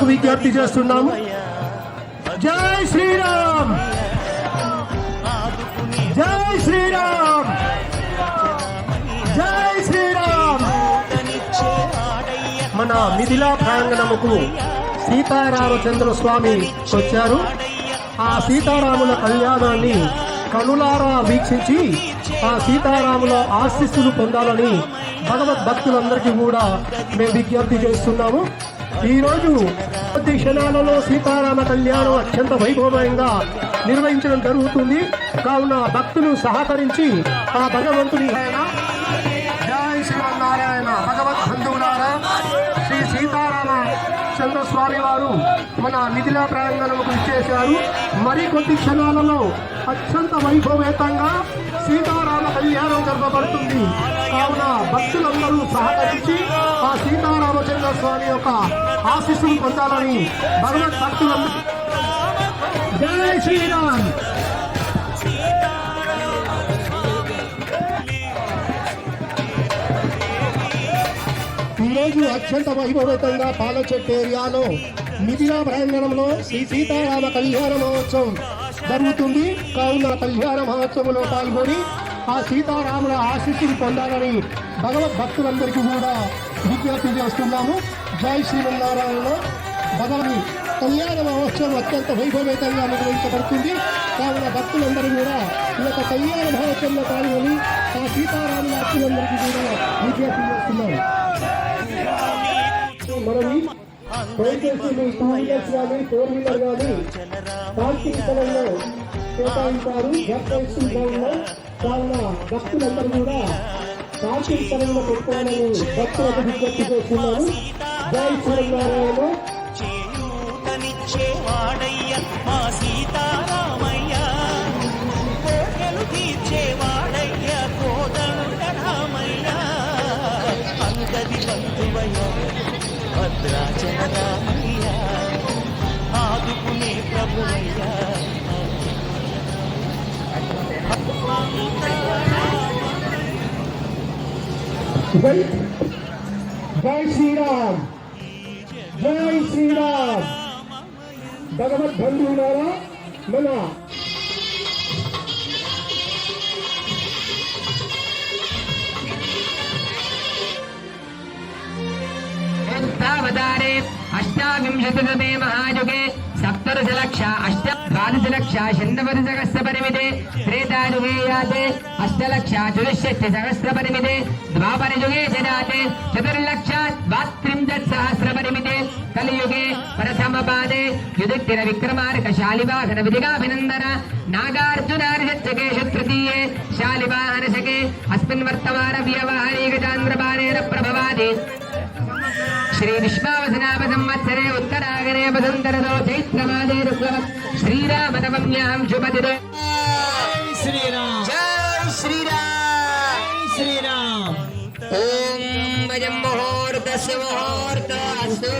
భక్తులకు విజ్ఞప్తి చేస్తున్నాము. జై శ్రీరామ్! జై శ్రీరామ్! జై శ్రీరామ్! మన మిథిలా ప్రాంగణముకు సీతారామచంద్ర స్వామి వచ్చారు. ఆ సీతారాముల కళ్యాణాన్ని కనులారా వీక్షించి ఆ సీతారాముల ఆశీస్సులు పొందాలని భగవద్భక్తులందరికీ కూడా మేము విజ్ఞప్తి చేస్తున్నాము. ఈ రోజు కొద్ది క్షణాలలో సీతారామ కళ్యాణం అత్యంత వైభవంగా నిర్వహించడం జరుగుతుంది. కావున భక్తులు సహకరించి ఆ భగవంతుని జై శ్రీమన్నారాయణ భగవద్ బంధువులారా శ్రీ సీతారామ చంద్రస్వామి వారు మన నిధుల ప్రాంగణంకు ఇచ్చేశారు. మరి కొద్ది క్షణాలలో అత్యంత వైభవేతంగా సీతారామ కళ్యాణం జరపబడుతుంది. కావున భక్తులందరూ సహకరించి ఆ సీతారామచంద్ర స్వామి యొక్క ఆశీస్సులు పొందాలని భగవద్ భక్తులందరూ జై శ్రీరామ్. ఈరోజు అత్యంత వైభవేతంగా పాలచెట్టు ఏరియాలో మిథిలా ప్రాంగణంలో శ్రీ సీతారామ కళ్యాణ మహోత్సవం జరుగుతుంది. కావున కళ్యాణ మహోత్సవంలో పాల్గొని ఆ సీతారాముల ఆశీస్సులు పొందాలని భగవద్ భక్తులందరికీ కూడా విజ్ఞప్తి చేస్తున్నాము జై శ్రీమన్నారాయణ. భగవాని కళ్యాణ మహోత్సవం అత్యంత వైభవేతంగా నిర్వహించబడుతుంది. కావున భక్తులందరూ కూడా ఈ యొక్క కళ్యాణ మహోత్సవంలో పాల్గొని ఆ సీతారాముల భక్తులందరికీ కూడా విజ్ఞప్తి చేస్తున్నాము. మనవి దయచేసి మీ టూ వీలర్స్ కానీ ఫోర్ వీలర్ కానీ పార్కింగ్ స్థలంలో కేటాయించారు ఎఫ్ఐసి కావున భక్తులందరూ కూడా పార్కింగ్ స్థలంలో పెట్టుకోవాలని భక్తులకు విజ్ఞప్తి చేస్తున్నాను జై శ్రీనారాయణ చేయూతనిచ్చేవాడయ్య మా సీతారామయ్య. కోటలు తీర్చేవాడయ్య కోదండ రామయ్య. అంగది బంధువయ్య భద్రాచల రామయ్య. ఆదుకునే ప్రభువయ్య. जय श्री राम जय श्री राम भगवत बंधु नारा मना अष्टाविंशतितमे महायुगे सप्तदशलक्ष अष्ट ద్వాదశలక్ష శంతవతి సహస్ర పరిమితే త్రేతాయుగేయాతే అష్టలక్ష చతుశ్షష్టి సహస్ర పరిమితే ద్వాపర యుగే జనాతే చతుర్లక్ష ద్వాత్రింశత్ సహస్ర పరిమితే కలియుగే ప్రథమ పాదే యుధిష్ఠిర విక్రమార్క శాలివాహన విధిగాభినందన నాగార్జునార్షత్యకేషు తృతీయే శాలివాహన శకే అస్మిన్ వర్తమాన వ్యవహారీగ ప్రభవాది శ్రీ విశ్వావసనామ సంవత్సరే ఉత్తరాగరే వసంతరదో చైత్రమాదే రుక్లవత్ శ్రీరామనవమ్యాం శుభదిరే శ్రీరామ్ జై శ్రీరామ్ శ్రీరామ్ ఓం వయం ముహూర్తస్య ముహూర్తస్తు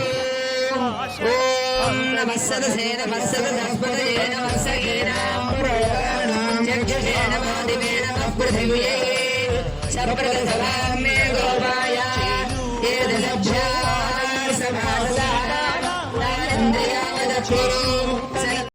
ఓం నమః సదసే నమః సదస్పదయే నమః సగీనాం పురాణాం చక్షుషే నమో దివే నమః పృథివ్యై సప్రదసవాం మే గోపాయ ఏదశభ్యా సమాసా